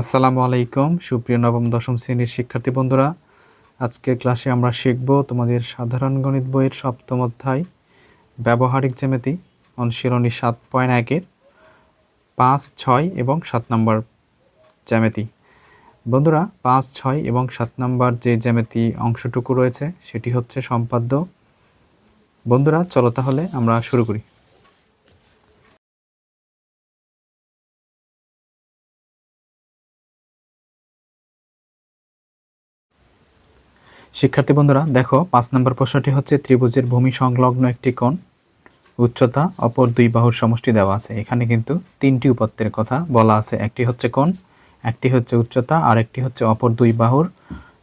আসসালামু আলাইকুম, সুপ্রিয় নবম, দশম শ্রেণির শিক্ষার্থী বন্ধুরা। আজকের ক্লাসে আমরা শিখব তোমাদের সাধারণ গণিত বইয়ের সপ্তম অধ্যায়, ব্যবহারিক জ্যামিতি, অনুশীলনী সাত পয়েন্ট একের পাঁচ, ছয় এবং সাত নম্বর জ্যামিতি। বন্ধুরা, পাঁচ, ছয় এবং সাত নম্বর যে জ্যামিতি অংশটুকু রয়েছে, সেটি হচ্ছে সম্পাদ্য। বন্ধুরা, চলো তাহলে আমরা শুরু করি। শিক্ষার্থী বন্ধুরা, দেখো, পাঁচ নম্বর প্রশ্নটি হচ্ছে, ত্রিভুজের ভূমি সংলগ্ন একটি কোণ, উচ্চতা, অপর দুই বাহুর সমষ্টি দেওয়া আছে। এখানে কিন্তু তিনটি উপাত্তের কথা বলা আছে। একটি হচ্ছে কোণ, একটি হচ্ছে উচ্চতা, আর একটি হচ্ছে অপর দুই বাহুর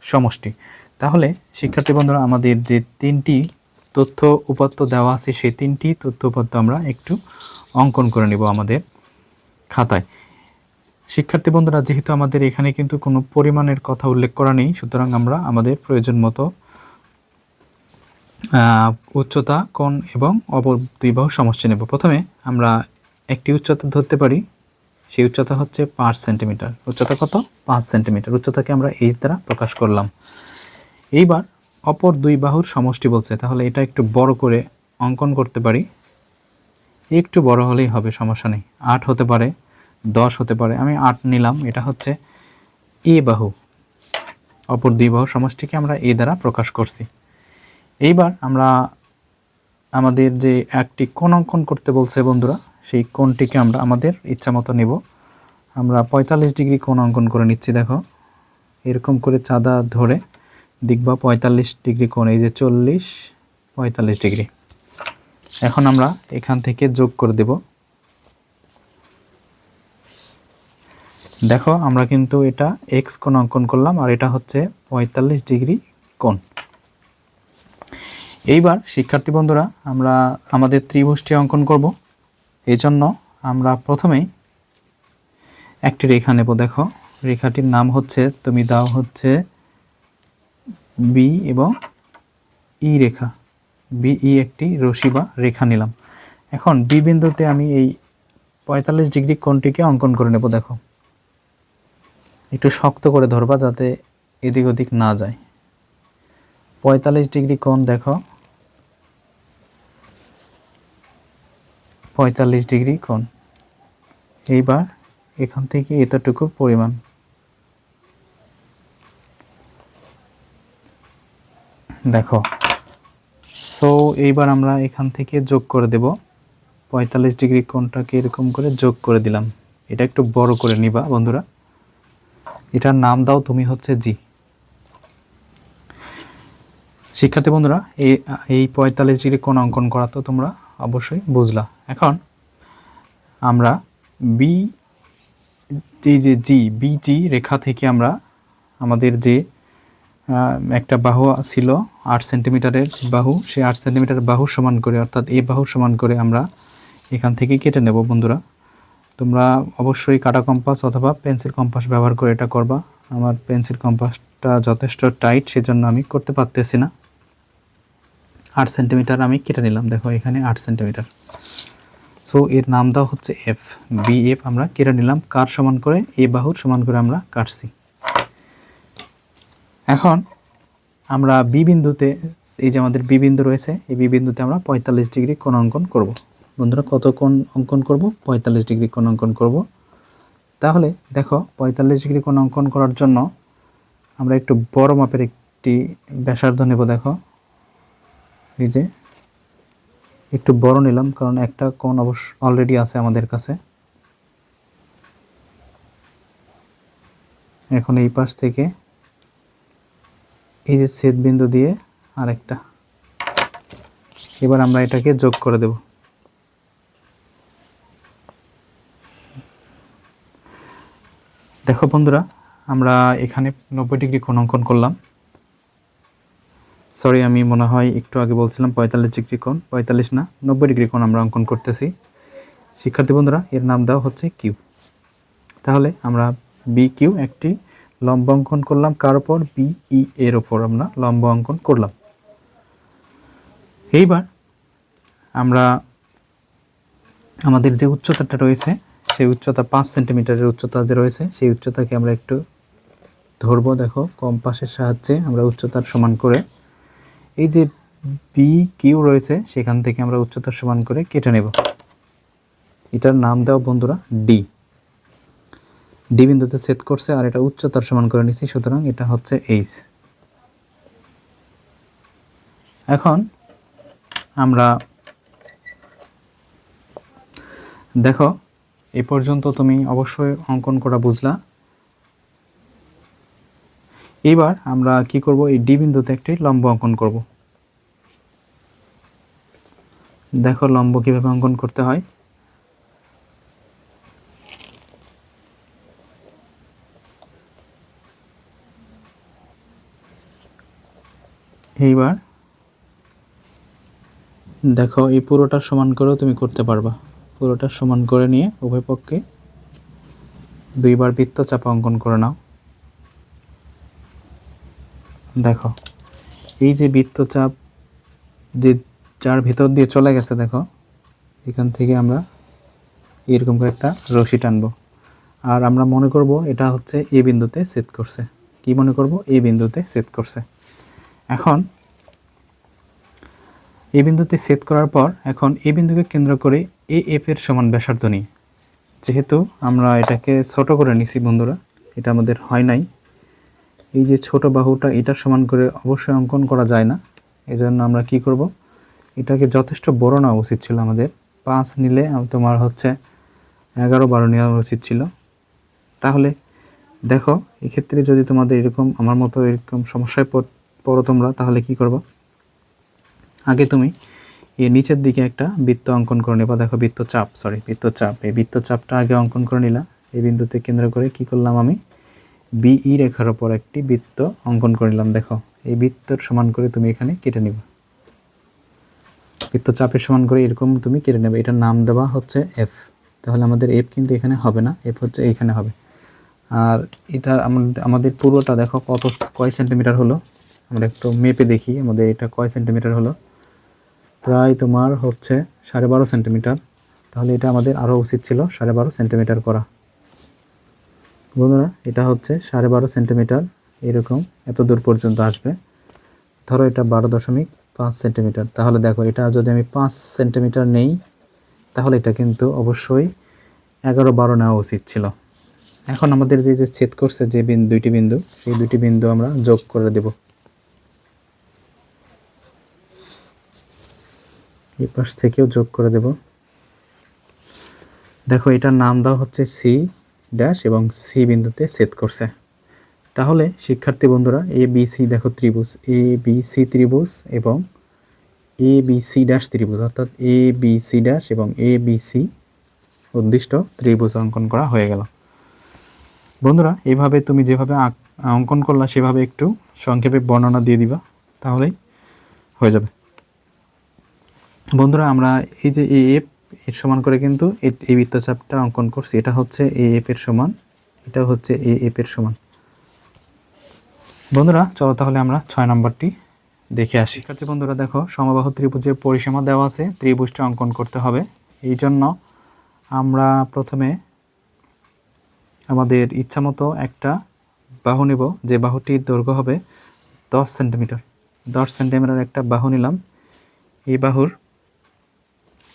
সমষ্টি। তাহলে, শিক্ষার্থী বন্ধুরা, আমাদের যে তিনটি তথ্য উপাত্ত দেওয়া আছে, সেই তিনটি তথ্য উপাত্ত আমরা একটু অঙ্কন করে নেব আমাদের খাতায়। শিক্ষার্থী বন্ধুরা, যেহেতু আমাদের এখানে কিন্তু কোনো পরিমাণের কথা উল্লেখ করা নেই, সুতরাং আমরা আমাদের প্রয়োজন মতো উচ্চতা, কোণ এবং অপর দুই বাহু সমস্যা নেব। প্রথমে আমরা একটি উচ্চতা ধরতে পারি। সেই উচ্চতা হচ্ছে পাঁচ সেন্টিমিটার। উচ্চতা কত? পাঁচ সেন্টিমিটার। উচ্চতাকে আমরা এইচ দ্বারা প্রকাশ করলাম। এইবার অপর দুই বাহুর সমষ্টি বলছে। তাহলে এটা একটু বড় করে অঙ্কন করতে পারি। একটু বড় হলেই হবে, সমস্যা নেই। আট হতে পারে। দশ হতে পারে। আমি আট নিলাম। এটা হচ্ছে এ বাহু। অপর দুই বাহু সমষ্টিকে আমরা এ দ্বারা প্রকাশ করছি। এইবার আমরা আমাদের যে একটি কোণ অঙ্কন করতে বলছে বন্ধুরা, সেই কোণটিকে আমরা আমাদের ইচ্ছা মতো নেব। আমরা পঁয়তাল্লিশ ডিগ্রি কোণ অঙ্কন করে নিচ্ছি, দেখো। এরকম করে চাঁদা ধরে দেখবা পঁয়তাল্লিশ ডিগ্রি কোণ, এই যে চল্লিশ, পঁয়তাল্লিশ ডিগ্রি। এখন আমরা এখান থেকে যোগ করে দেব। দেখো, আমরা কিন্তু এটা এক্স কোণ অঙ্কন করলাম, আর এটা হচ্ছে পঁয়তাল্লিশ ডিগ্রি কোণ। এইবার, শিক্ষার্থী বন্ধুরা, আমরা আমাদের ত্রিভুজটি অঙ্কন করব। এই জন্য আমরা প্রথমেই একটি রেখা নেব, দেখো। রেখাটির নাম হচ্ছে, তুমি দাও হচ্ছে বি এবং ই রেখা। বি ই একটি রশি বা রেখা নিলাম। এখন বি বিন্দুতে আমি এই পঁয়তাল্লিশ ডিগ্রি কোণটিকে অঙ্কন করে নেব, দেখো। একটু শক্ত করে ধরবা যাতে এদিক ওদিক না যায়। পঁয়তাল্লিশ ডিগ্রি কোণ দেখো। পঁয়তাল্লিশ ডিগ্রি কোণ। এইবার এখান থেকে এতটুকু পরিমাণ। দেখো। সো এইবার আমরা এখান থেকে যোগ করে দেব। পঁয়তাল্লিশ ডিগ্রি কোণটাকে এরকম করে যোগ করে দিলাম। এটা একটু বড় করে নিবা, বন্ধুরা। এটার নাম দাও, তুমি হচ্ছে জি। শিক্ষার্থী বন্ধুরা, এই এই পঁয়তাল্লিশ ডিগ্রি কোণ অঙ্কন করা তো তোমরা অবশ্যই বুঝলা। এখন আমরা বি এই যে জি বিজি রেখা থেকে আমরা আমাদের যে একটা বাহু ছিল আট সেন্টিমিটারের বাহু, সেই আট সেন্টিমিটার বাহু সমান করে, অর্থাৎ এ বাহু সমান করে আমরা এখান থেকে কেটে নেব বন্ধুরা। তোমরা অবশ্যই কাটা কম্পাস অথবা পেন্সিল কম্পাস ব্যবহার করে এটা করবা। আমার পেন্সিল কম্পাসটা যথেষ্ট টাইট, সেজন্য আমি করতে পারতেছি না। আট সেন্টিমিটার আমি কেটে নিলাম, দেখো এখানে আট সেন্টিমিটার। সো এর নাম দাও হচ্ছে এফ বি এফ আমরা কেটে নিলাম। কার সমান করে এ বাহুর সমান করে আমরা কাটছি। এখন আমরা বি বিন্দুতে, এই যে আমাদের বি বিন্দু রয়েছে, এই বি বিন্দুতে আমরা পঁয়তাল্লিশ ডিগ্রি কোণ অঙ্কন করব। বন্ধুরা, কত কোণ অঙ্কন করব? পঁয়তাল্লিশ ডিগ্রি কোণ অঙ্কন করব। তাহলে দেখো, পঁয়তাল্লিশ ডিগ্রি কোণ অঙ্কন করার জন্য আমরা একটু বড় মাপের একটি ব্যাসার্ধ নেব, দেখো। এই যে, একটু বড় নিলাম, কারণ একটা কোণ অবশ্য অলরেডি আছে আমাদের কাছে। এখন এই পাশ থেকে এই যে ছেদ বিন্দু দিয়ে আরেকটা। এবার আমরা এটাকে যোগ করে দেব। দেখো বন্ধুরা, আমরা এখানে নব্বই ডিগ্রি কোণ অঙ্কন করলাম। সরি আমি মনে হয় একটু আগে বলছিলাম পঁয়তাল্লিশ ডিগ্রি কোণ, পঁয়তাল্লিশ না, নব্বই ডিগ্রি কোণ আমরা অঙ্কন করতেছি। শিক্ষার্থী বন্ধুরা, এর নাম দেওয়া হচ্ছে কিউ তাহলে আমরা বি কিউ একটি লম্ব অঙ্কন করলাম। কার ওপর বি ই এর ওপর আমরা লম্ব অঙ্কন করলাম। এইবার আমরা আমাদের যে উচ্চতাটা রয়েছে সেই উচ্চতা পাঁচ সেন্টিমিটারের উচ্চতা যে রয়েছে, সেই উচ্চতাকে আমরা একটু ধরবো। দেখো কম্পাসের সাহায্যে আমরা উচ্চতার সমান করে এই যে বি কিউ রয়েছে, সেখান থেকে আমরা উচ্চতার সমান করে কেটে নেব। এটার নাম দেওয়া বন্ধুরা ডি ডি বিন্দুতে সেট করছে আর এটা উচ্চতার সমান করে নিছি, সুতরাং এটা হচ্ছে এইচ এখন আমরা দেখো এ পর্যন্ত তুমি অবশ্যই অঙ্কন করা বুঝলা। এবার আমরা কি করব? এই ডি বিন্দুতে একটি লম্ব অঙ্কন করব। দেখো লম্ব কীভাবে অঙ্কন করতে হয়। এইবার দেখো, এই পুরোটা সমান করেও তুমি করতে পারবা। পুরোটা সমান করে নিয়ে উভয় পক্ষে দুইবার বৃত্ত চাপা অঙ্কন করে নাও। দেখো, এই যে বৃত্তচাপ যে যার ভিতর দিয়ে চলে গেছে, দেখো, এখান থেকে আমরা এরকম করে একটা রশি টানবো। আর আমরা মনে করব এটা হচ্ছে এ বিন্দুতে সেট করছে। কি মনে করব? এ বিন্দুতে সেট করছে। এখন এ বিন্দুতে সেট করার পর এখন এ বিন্দুকে কেন্দ্র করে এ এফ এর সমান ব্যাসার্ধ নিই। যেহেতু আমরা এটাকে ছোট করে নিছি বন্ধুরা, এটা আমাদের হয় নাই। এই যে ছোট বাহুটা, এটার সমান করে অবশ্যই অঙ্কন করা যায় না। এজন্য আমরা কি করব? এটাকে যথেষ্ট বড় নেওয়া উচিত ছিল আমাদের। পাঁচ নিলে তোমার হচ্ছে এগারো বারো নেওয়া উচিত ছিল। তাহলে দেখো, এক্ষেত্রে যদি তোমাদের এরকম, আমার মতো এরকম সমস্যায় পড়ো তোমরা, তাহলে কি করব? আগে তুমি এই নিচের দিকে একটা বৃত্ত অঙ্কন করে নেবা। দেখো, বৃত্তচাপ সরি বৃত্তচাপ। এই বৃত্তচাপটা আগে অঙ্কন করে নিলাম এই বিন্দুতে কেন্দ্র করে কি করলাম আমি? বিই রেখার ওপর একটি বৃত্ত অঙ্কন করে নিলাম। দেখো, এই বৃত্তর সমান করে তুমি এখানে কেটে নেবে। বৃত্তচাপের সমান করে এরকম তুমি কেটে নেবে। এটার নাম দেওয়া হচ্ছে এফ তাহলে আমাদের এফ কিন্তু এখানে হবে না এফ হচ্ছে এইখানে হবে। আর এটা আমাদের পুরোটা দেখো কত কয় সেন্টিমিটার হলো? আমরা একটু মেপে দেখি আমাদের এটা কয় সেন্টিমিটার হলো? প্রায় তোমার হচ্ছে সাড়ে বারো সেন্টিমিটার। তাহলে এটা আমাদের আরও উচিত ছিল সাড়ে বারো সেন্টিমিটার করা। বন্ধুরা, এটা হচ্ছে সাড়ে বারো সেন্টিমিটার, এরকম এত দূর পর্যন্ত আসবে। ধরো এটা বারো দশমিক পাঁচ সেন্টিমিটার। তাহলে দেখো, এটা যদি আমি পাঁচ সেন্টিমিটার নেই, তাহলে এটা কিন্তু অবশ্যই এগারো বারো নেওয়া উচিত ছিল। এখন আমাদের যে যে ছেদ করছে যে বিন্দু, দুইটি বিন্দু সেই দুইটি বিন্দু আমরা যোগ করে দেব। এই পাশ থেকেও যোগ করে দেব। দেখো, এটার নাম দেওয়া হচ্ছে সি ড্যাশ এবং সি বিন্দুতে সেট করছে। তাহলে, শিক্ষার্থী বন্ধুরা এ বি সি দেখো ত্রিভুজ। এ বি সি ত্রিভুজ এবং এ বি সি ড্যাশ ত্রিভুজ। অর্থাৎ এ বি সি ড্যাশ এবং এ বি সি উদ্দিষ্ট ত্রিভুজ অঙ্কন করা হয়ে গেল। বন্ধুরা, এভাবে তুমি যেভাবে অঙ্কন করলা, সেভাবে একটু সংক্ষেপে বর্ণনা দিয়ে দিবা, তাহলেই হয়ে যাবে। বন্ধুরা, আমরা এই যে এ এফ এর সমান করে কিন্তু এই বৃত্তচাপটা অঙ্কন করছি। এটা হচ্ছে এ এফ এর সমান। এটা হচ্ছে এ এফ এর সমান। বন্ধুরা, চলো তাহলে আমরা ছয় নম্বরটি দেখে আসি। শিক্ষার্থী বন্ধুরা, দেখো, সমবাহু ত্রিভুজের পরিসীমা দেওয়া আছে। ত্রিভুজটা অঙ্কন করতে হবে। এই জন্য আমরা প্রথমে আমাদের ইচ্ছামতো একটা বাহু নেব। যে বাহুটির দৈর্ঘ্য হবে দশ সেন্টিমিটার। দশ সেন্টিমিটার একটা বাহু নিলাম। এই বাহুর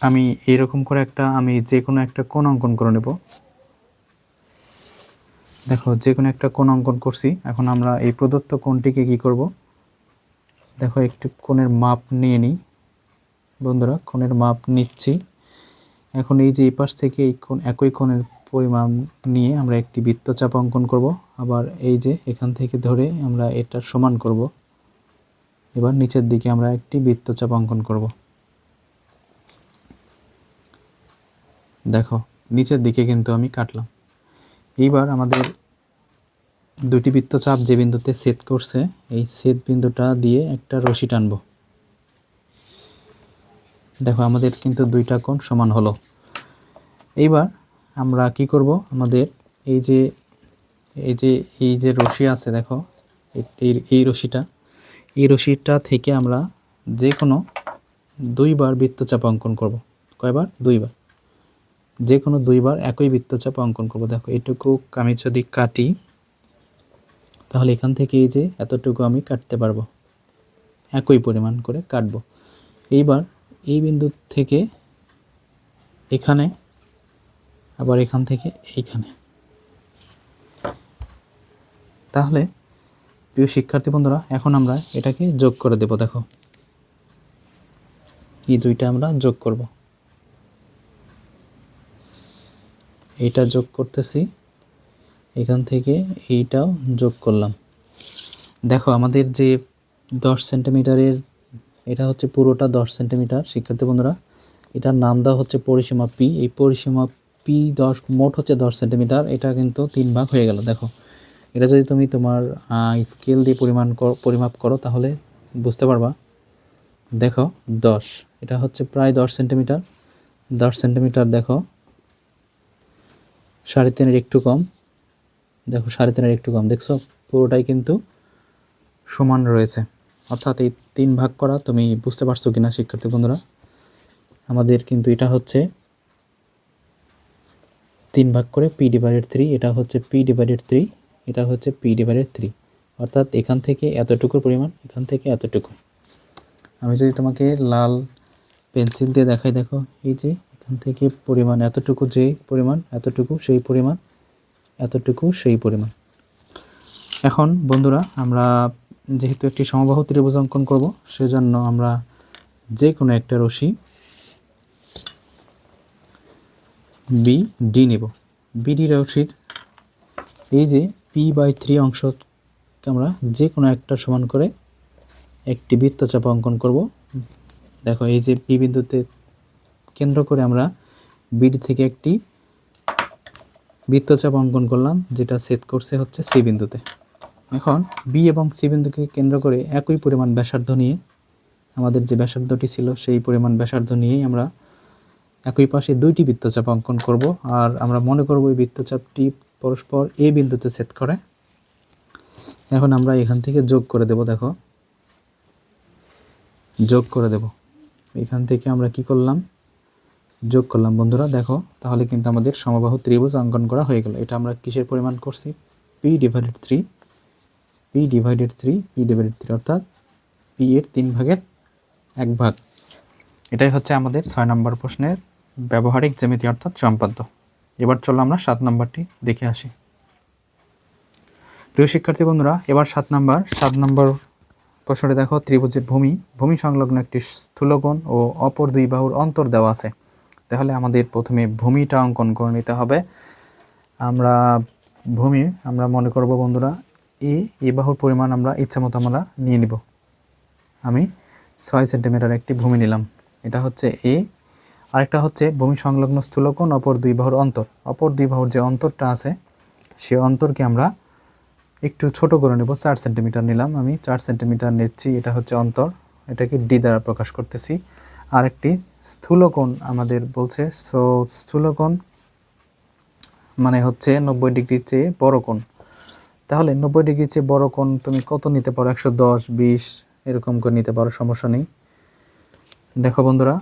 আমি এরকম করে একটা, আমি যে কোনো একটা কোণ অঙ্কন করে নেব। দেখো যে কোনো একটা কোণ অঙ্কন করছি। এখন আমরা এই প্রদত্ত কোণটিকে কি করব? দেখো, একটি কোণের মাপ নিয়ে নিই। বন্ধুরা, কোণের মাপ নিচ্ছি। এখন এই যে এই পাশ থেকে এই কোণ, একই কোণের পরিমাণ নিয়ে আমরা একটি বৃত্তচাপ অঙ্কন করব। আবার এই যে এখান থেকে ধরে আমরা এটার সমান করব। এবার নিচের দিকে আমরা একটি বৃত্তচাপ অঙ্কন করব। দেখো, নিচের দিকে কিন্তু আমি কাটলাম। এইবার আমাদের দুটি বৃত্তচাপ যে বিন্দুতে সেট করছে, এই সেট বিন্দুটা দিয়ে একটা রশি টানবো। দেখো, আমাদের কিন্তু দুইটা কোণ সমান হলো। এইবার আমরা কি করব? আমাদের এই যে এই যে এই যে রশি আছে, দেখো, এই- এই রশিটা এই রশিটা থেকে আমরা যে কোনো দুইবার বৃত্তচাপ অঙ্কন করব। কয়বার? দুইবার। যে কোনো দুইবার একই বৃত্তচাপ অঙ্কন করব। দেখো, এটুকু আমি যদি কাটি, তাহলে এখান থেকে এই যে এতটুকু আমি কাটতে পারব। একই পরিমাণ করে কাটবো। এইবার এই বিন্দু থেকে এখানে, আবার এখান থেকে এইখানে। তাহলে, প্রিয় শিক্ষার্থী বন্ধুরা, এখন আমরা এটাকে যোগ করে দেব। দেখো, এই দুইটা আমরা যোগ করব। এইটা যোগ করতেছি। এখান থেকে এইটাও যোগ করলাম। দেখো, আমাদের যে দশ সেন্টিমিটারের, এটা হচ্ছে পুরোটা দশ সেন্টিমিটার, শিক্ষার্থী বন্ধুরা। এটার নাম দেওয়া হচ্ছে পরিসীমা পি এই পরিসীমা পি দশ, মোট হচ্ছে দশ সেন্টিমিটার। এটা কিন্তু তিন ভাগ হয়ে গেল। দেখো, এটা যদি তুমি তোমার স্কেল দিয়ে পরিমাণ পরিমাপ করো, তাহলে বুঝতে পারবা। দেখো, দশ। এটা হচ্ছে প্রায় দশ সেন্টিমিটার। দশ সেন্টিমিটার দেখো। সাড়ে তিনের একটু কম। দেখো সাড়ে তিনের একটু কম। দেখছ, পুরোটাই কিন্তু সমান রয়েছে। অর্থাৎ এই তিন ভাগ করা তুমি বুঝতে পারছ কিনা, শিক্ষার্থী বন্ধুরা? আমাদের কিন্তু এটা হচ্ছে তিন ভাগ করে পি ডিভাইডেড থ্রি, এটা হচ্ছে পি ডিভাইডেড থ্রি, এটা হচ্ছে পি ডিভাইডেড থ্রি। অর্থাৎ এখান থেকে এতটুকুর পরিমাণ, এখান থেকে এতটুকু। আমি যদি তোমাকে লাল পেন্সিল দিয়ে দেখাই, দেখো, এই যে এখান থেকে পরিমাণ এতটুকু যে পরিমাণ, এতটুকু সেই পরিমাণ, এতটুকু সেই পরিমাণ। এখন বন্ধুরা, আমরা যেহেতু একটি সমবাহু ত্রিভুজ অঙ্কন করব, সেজন্য আমরা যে কোনো একটা রশি বি ডি নেব। বিডি রশির এই যে পি বাই থ্রি অংশকে আমরা যে কোনো একটা সমান করে একটি বৃত্তচাপ অঙ্কন করব। দেখো, এই যে পি বিন্দুতে কেন্দ্র করে আমরা বিডি থেকে একটি বৃত্তচাপ অঙ্কন করলাম, যেটা সেট করছে হচ্ছে সি বিন্দুতে। এখন বি এবং সি বিন্দুকে কেন্দ্র করে একই পরিমাণ ব্যাসার্ধ নিয়ে, আমাদের যে ব্যাসার্ধটি ছিল সেই পরিমাণ ব্যাসার্ধ নিয়েই আমরা একই পাশে দুইটি বৃত্তচাপ অঙ্কন করব। আর আমরা মনে করব এই বৃত্তচাপটি পরস্পর এ বিন্দুতে সেট করে। এখন আমরা এখান থেকে যোগ করে দেব, দেখো। যোগ করে দেব। এখান থেকে আমরা কি করলাম? যোগ করলাম, বন্ধুরা। দেখো, তাহলে কিন্তু আমাদের সমবাহু ত্রিভুজ অঙ্কন করা হয়ে গেল। এটা আমরা কিসের পরিমাণ করছি? P divided three P divided three P divided three অর্থাৎ পি এর তিন ভাগের এক ভাগ। এটাই হচ্ছে আমাদের ছয় নম্বর প্রশ্নের ব্যবহারিক জ্যামিতি, অর্থাৎ সম্পাদ্য। এবার চলো আমরা সাত নম্বরটি দেখে আসি। প্রিয় শিক্ষার্থী বন্ধুরা, এবার সাত নম্বর। সাত নম্বর প্রশ্নটি দেখো, ত্রিভুজের ভূমি। ভূমি সংলগ্ন একটি স্থূলকোণ ও অপর দুই বাহুর অন্তর দেওয়া আছে। তাহলে আমাদের প্রথমে ভূমিটা অঙ্কন করে নিতে হবে। আমরা ভূমি, আমরা মনে করব বন্ধুরা, এ এ বাহুর পরিমাণ আমরা ইচ্ছা মতো আমরা নিয়ে নিব। আমি ছয় সেন্টিমিটার একটি ভূমি নিলাম। এটা হচ্ছে এ। আরেকটা হচ্ছে ভূমি সংলগ্ন স্থূলকোণ অপর দুই বাহুর অন্তর। অপর দুই বাহুর যে অন্তরটা আছে, সে অন্তরকে আমরা একটু ছোট করে নেব। চার সেন্টিমিটার নিলাম আমি। চার সেন্টিমিটার নিচ্ছি, এটা হচ্ছে অন্তর। এটাকে ডি দ্বারা প্রকাশ করতেছি। আরেকটি স্থূলকোণ আমাদের বলছে। সো স্থূলকোণ মানে হচ্ছে নব্বই ডিগ্রির চেয়ে বড় কোণ। তাহলে নব্বই ডিগ্রির চেয়ে বড় কোণ তুমি কত নিতে পারো? একশো দশ, বিশ, এরকম করে নিতে পারো, সমস্যা নেই। দেখো বন্ধুরা,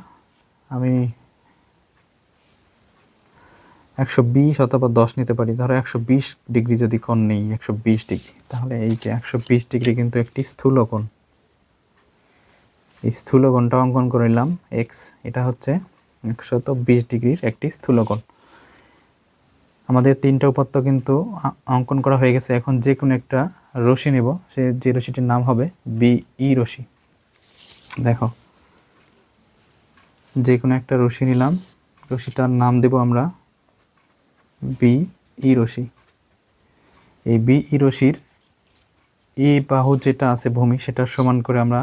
আমি একশো বিশ অথবা দশ নিতে পারি। ধরো একশো বিশ ডিগ্রি যদি কোণ নেই, একশো বিশ ডিগ্রি, তাহলে এই যে একশো বিশ ডিগ্রি কিন্তু একটি স্থূল কোণ এই স্থূল কোণটা অঙ্কন করে নিলাম এক্স এটা হচ্ছে একশত বিশ ডিগ্রির একটি স্থূল কোণ আমাদের তিনটা উপাত্ত কিন্তু অঙ্কন করা হয়ে গেছে। এখন যে কোনো একটা রশি নেব, সে, যে রশিটির নাম হবে বিই রশি দেখো যে কোনো একটা রশি নিলাম রশিটার নাম দেব আমরা বি ই রশি এই বি ই রশির এ বাহু যেটা আছে ভূমি সেটা সমান করে আমরা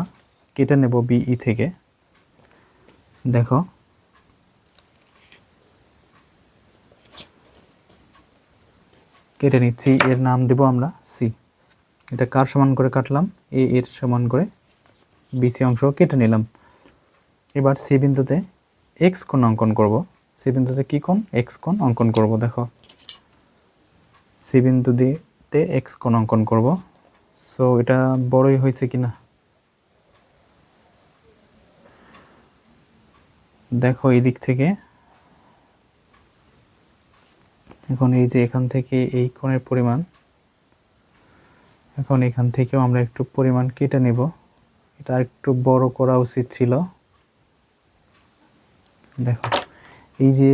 কেটে নেব বিই থেকে। দেখো। কেটে নিচ্ছি, এর নাম দেব আমরা সি এটা কার সমান করে কাটলাম? এ এর সমান করে বিসি অংশ কেটে নিলাম। এবার সি বিন্দুতে এক্স কোণ অঙ্কন করব। সি বিন্দুতে কী কোণ? এক্স কোণ অঙ্কন করব, দেখো। সি বিন্দু দিতে এক্স কোণ অঙ্কন করব। সো এটা বড়ই হয়েছে কি না দেখো এই দিক থেকে। এখন এই যে এখান থেকে এই কোণের পরিমাণ, এখন এখান থেকেও আমরা একটু পরিমাণ কেটে নেব। এটা একটু বড় করা উচিত ছিল। দেখো, এই যে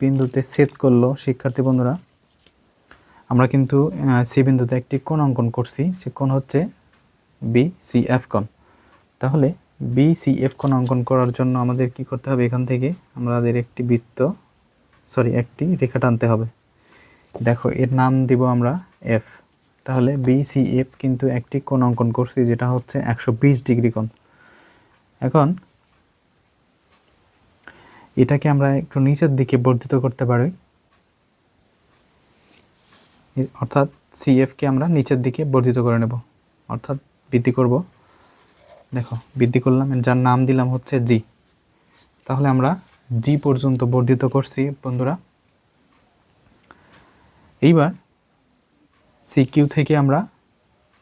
বিন্দুতে সেট করল শিক্ষার্থী বন্ধুরা, আমরা কিন্তু সি বিন্দুতে একটি কোণ অঙ্কন করছি। সে কোণ হচ্ছে বি সি এফ কোণ। তাহলে বি সি এফ কোণ অঙ্কন করার জন্য আমাদের কি করতে হবে? এখান থেকে আমাদের একটি বৃত্ত সরি একটি রেখা টানতে হবে। দেখো, এর নাম দিব আমরা এফ তাহলে বি সি এফ কিন্তু একটি কোণ অঙ্কন করছি, যেটা হচ্ছে একশো বিশ ডিগ্রি কোণ। এখন এটাকে আমরা একটু নিচের দিকে বর্ধিত করতে পারি। অর্থাৎ সিএফকে আমরা নিচের দিকে বর্ধিত করে নেব। অর্থাৎ বৃদ্ধি করব। দেখো, বৃদ্ধি করলাম যার নাম দিলাম হচ্ছে জি। তাহলে আমরা জি পর্যন্ত বর্ধিত করছি, বন্ধুরা। এইবার সি কিউ থেকে আমরা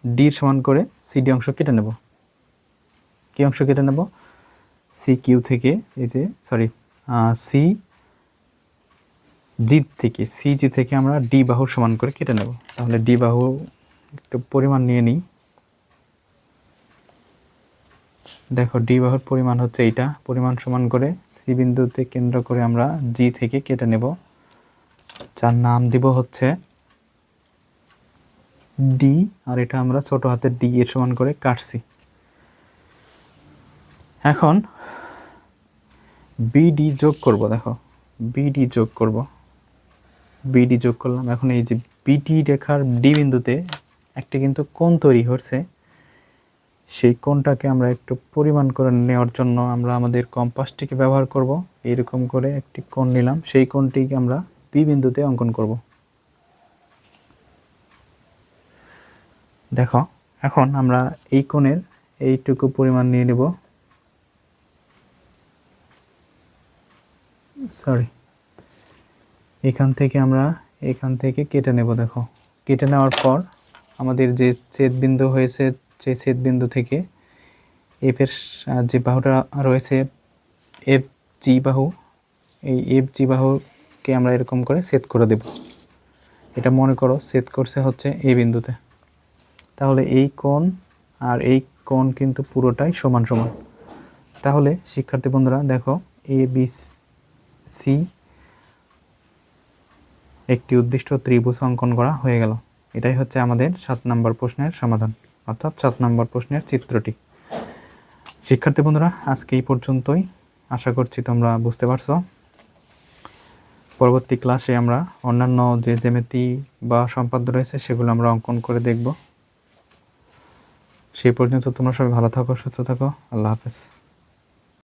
ডির সমান করে সিডি অংশ কেটে নেব। কি অংশ কেটে নেব? সি কিউ থেকে, এই যে সরি সি জি থেকে সি জি থেকে আমরা ডি বাহুর সমান করে কেটে নেব। তাহলে ডি বাহু একটু পরিমাণ নিয়ে নিই। দেখো ডি বাহুর পরিমাণ হচ্ছে এইটা। পরিমাণ সমান করে সি বিন্দুতে কেন্দ্র করে আমরা জি থেকে কেটে নেব। যার নাম দিব হচ্ছে ডি আর এটা আমরা ছোট হাতের ডি এর সমান করে কাটছি। এখন বিডি যোগ করব, দেখো বিডি যোগ করব। বিডি যোগ করলাম, এখন এই যে বিডি রেখার ডি বিন্দুতে একটা কিন্তু কোণ তৈরি হচ্ছে। সেই কোণটাকে আমরা একটু পরিমাণ করে নেওয়ার জন্য আমরা আমাদের কম্পাসটিকে ব্যবহার করব। এইরকম করে একটি কোণ নিলাম। সেই কোণটিকে আমরা বি বিন্দুতে অঙ্কন করব। দেখো, এখন আমরা এই কোণের এইটুকু পরিমাণ নিয়ে নেব। সরি এখান থেকে আমরা এখান থেকে কেটে নেব, দেখো। কেটে নেওয়ার পর আমাদের যে ছেদ বিন্দু হয়েছে সেই ছেদ বিন্দু থেকে এফের যে বাহুটা রয়েছে, এফ জি বাহু, এই এফ জি বাহুকে আমরা এরকম করে সেট করে দেব। এটা মনে করো সেট করছে হচ্ছে এই বিন্দুতে। তাহলে এই কোণ আর এই কোণ কিন্তু পুরোটাই সমান সমান। তাহলে, শিক্ষার্থী বন্ধুরা, দেখো, এ, বি, সি একটি উদ্দিষ্ট ত্রিভুজ অঙ্কন করা হয়ে গেল। এটাই হচ্ছে আমাদের সাত নম্বর প্রশ্নের সমাধান। অর্থাৎ সাত নম্বর প্রশ্নের চিত্রটি। শিক্ষার্থী বন্ধুরা, আজকে এই পর্যন্তই। আশা করছি তোমরা বুঝতে পারছ। পরবর্তী ক্লাসে আমরা অন্যান্য যে জ্যামিতি বা সম্পাদ্য রয়েছে, সেগুলো আমরা অঙ্কন করে দেখব। সেই পর্যন্ত তোমরা সবাই ভালো থাকো, সুস্থ থাকো। আল্লাহ হাফেজ।